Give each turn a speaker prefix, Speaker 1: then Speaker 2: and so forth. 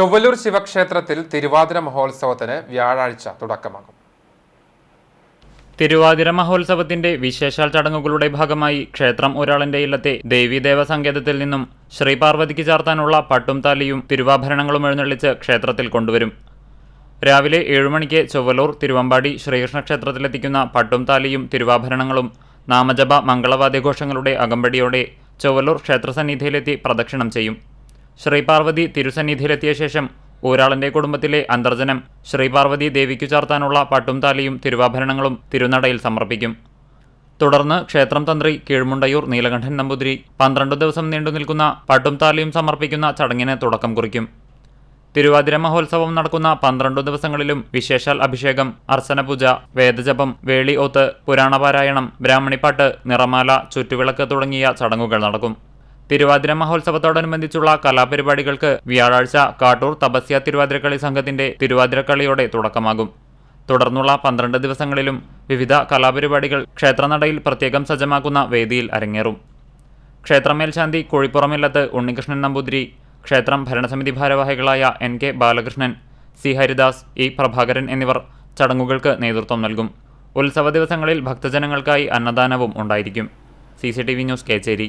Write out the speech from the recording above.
Speaker 1: ചൊവ്വലൂർ ശിവക്ഷേത്രത്തിൽ തിരുവാതിര മഹോത്സവത്തിന് വ്യാഴാഴ്ച തുടക്കമാകും.
Speaker 2: തിരുവാതിര മഹോത്സവത്തിന്റെ വിശേഷാൽ ചടങ്ങുകളുടെ ഭാഗമായി ക്ഷേത്രം ഒരാളിന്റെ ഇല്ലത്തെ ദേവീദേവ സങ്കേതത്തിൽ നിന്നും ശ്രീപാർവതിക്ക് ചാർത്താനുള്ള പട്ടും താലിയും തിരുവാഭരണങ്ങളും എഴുന്നള്ളിച്ച് ക്ഷേത്രത്തിൽ കൊണ്ടുവരും. രാവിലെ ഏഴുമണിക്ക് ചൊവ്വലൂർ തിരുവമ്പാടി ശ്രീകൃഷ്ണ ക്ഷേത്രത്തിലെത്തിക്കുന്ന പട്ടും താലിയും തിരുവാഭരണങ്ങളും നാമജപ മംഗളവാദ്യഘോഷങ്ങളുടെ അകമ്പടിയോടെ ചൊവ്വലൂർ ക്ഷേത്രസന്നിധിയിലെത്തി പ്രദക്ഷിണം ചെയ്യും. ശ്രീപാർവതി തിരുസന്നിധിയിലെത്തിയ ശേഷം ഊരാളന്റെ കുടുംബത്തിലെ അന്തർജനം ശ്രീപാർവതി ദേവിക്കു ചാർത്താനുള്ള പട്ടും താലിയും തിരുവാഭരണങ്ങളും തിരുനടയിൽ സമർപ്പിക്കും. തുടർന്ന് ക്ഷേത്രം തന്ത്രി കീഴ്മുണ്ടയൂർ നീലകണ്ഠൻ നമ്പൂതിരി പന്ത്രണ്ട് ദിവസം നീണ്ടു നിൽക്കുന്ന പട്ടും താലിയും സമർപ്പിക്കുന്ന ചടങ്ങിന് തുടക്കം കുറിക്കും. തിരുവാതിര മഹോത്സവം നടക്കുന്ന പന്ത്രണ്ടു ദിവസങ്ങളിലും വിശേഷാൽ അഭിഷേകം അർച്ചനപൂജ വേദജപം വേളി ഓത്ത് പുരാണപാരായണം ബ്രാഹ്മണിപ്പാട്ട് നിറമാല ചുറ്റുവിളക്ക് തുടങ്ങിയ ചടങ്ങുകൾ നടക്കും. തിരുവാതിര മഹോത്സവത്തോടനുബന്ധിച്ചുള്ള കലാപരിപാടികൾക്ക് വ്യാഴാഴ്ച കാട്ടൂർ തപസ്യ തിരുവാതിരക്കളി സംഘത്തിന്റെ തിരുവാതിരക്കളിയോടെ തുടക്കമാകും. തുടർന്നുള്ള പന്ത്രണ്ട് ദിവസങ്ങളിലും വിവിധ കലാപരിപാടികൾ ക്ഷേത്രനടയിൽ പ്രത്യേകം സജ്ജമാക്കുന്ന വേദിയിൽ അരങ്ങേറും. ക്ഷേത്രമേൽശാന്തി കോഴിപ്പുറമില്ലത്ത് ഉണ്ണികൃഷ്ണൻ നമ്പൂതിരി ക്ഷേത്രം ഭരണസമിതി ഭാരവാഹികളായ N K Balakrishnan C Haridas E Prabhakaran എന്നിവർ ചടങ്ങുകൾക്ക് നേതൃത്വം നൽകും. ഉത്സവ ദിവസങ്ങളിൽ ഭക്തജനങ്ങൾക്കായി അന്നദാനവും ഉണ്ടായിരിക്കും. C news Kecheri.